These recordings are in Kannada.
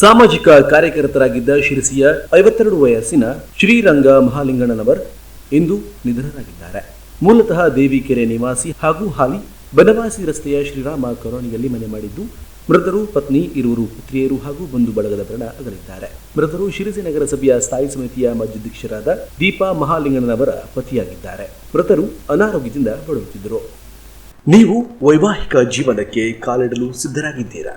ಸಾಮಾಜಿಕ ಕಾರ್ಯಕರ್ತರಾಗಿದ್ದ ಶಿರಸಿಯ ಐವತ್ತೆರಡು ವಯಸ್ಸಿನ ಶ್ರೀರಂಗ ಮಹಾಲಿಂಗಣ್ಣನವರ್ ಇಂದು ನಿಧನರಾಗಿದ್ದಾರೆ. ಮೂಲತಃ ದೇವಿಕೆರೆ ನಿವಾಸಿ ಹಾಗೂ ಹಾಲಿ ಬನವಾಸಿ ರಸ್ತೆಯ ಶ್ರೀರಾಮ ಕರೋಣಿಯಲ್ಲಿ ಮನೆ ಮಾಡಿದ್ದು, ಮೃತರು ಪತ್ನಿ, ಇರುವರು ಪುತ್ರಿಯರು ಹಾಗೂ ಬಂಧು ಬಳಗದ ಬರಣ ಅಗಲಿದ್ದಾರೆ. ಮೃತರು ಶಿರಸಿ ನಗರಸಭೆಯ ಸ್ಥಾಯಿ ಸಮಿತಿಯ ಮಾಜ್ಯಾಧ್ಯಕ್ಷರಾದ ದೀಪಾ ಮಹಾಲಿಂಗಣ್ಣನವರ ಪತಿಯಾಗಿದ್ದಾರೆ. ಮೃತರು ಅನಾರೋಗ್ಯದಿಂದ ಬಳಲುತ್ತಿದ್ದರು. ನೀವು ವೈವಾಹಿಕ ಜೀವನಕ್ಕೆ ಕಾಲಿಡಲು ಸಿದ್ಧರಾಗಿದ್ದೀರಾ?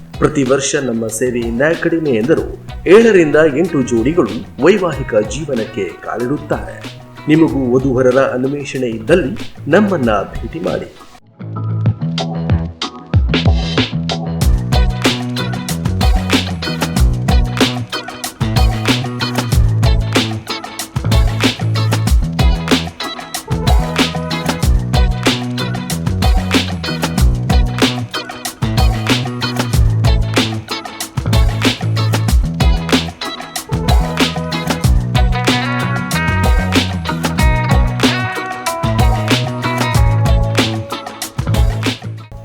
ಪ್ರತಿ ವರ್ಷ ನಮ್ಮ ಸೇವೆಯಿಂದ ಕಡಿಮೆ ಎಂದರು. ಏಳರಿಂದ ಎಂಟು ಜೋಡಿಗಳು ವೈವಾಹಿಕ ಜೀವನಕ್ಕೆ ಕಾಲಿಡುತ್ತಾರೆ. ನಿಮಗೂ ವಧುವರರ ಅನ್ವೇಷಣೆ ಇದ್ದಲ್ಲಿ ನಮ್ಮನ್ನ ಭೇಟಿ ಮಾಡಿ.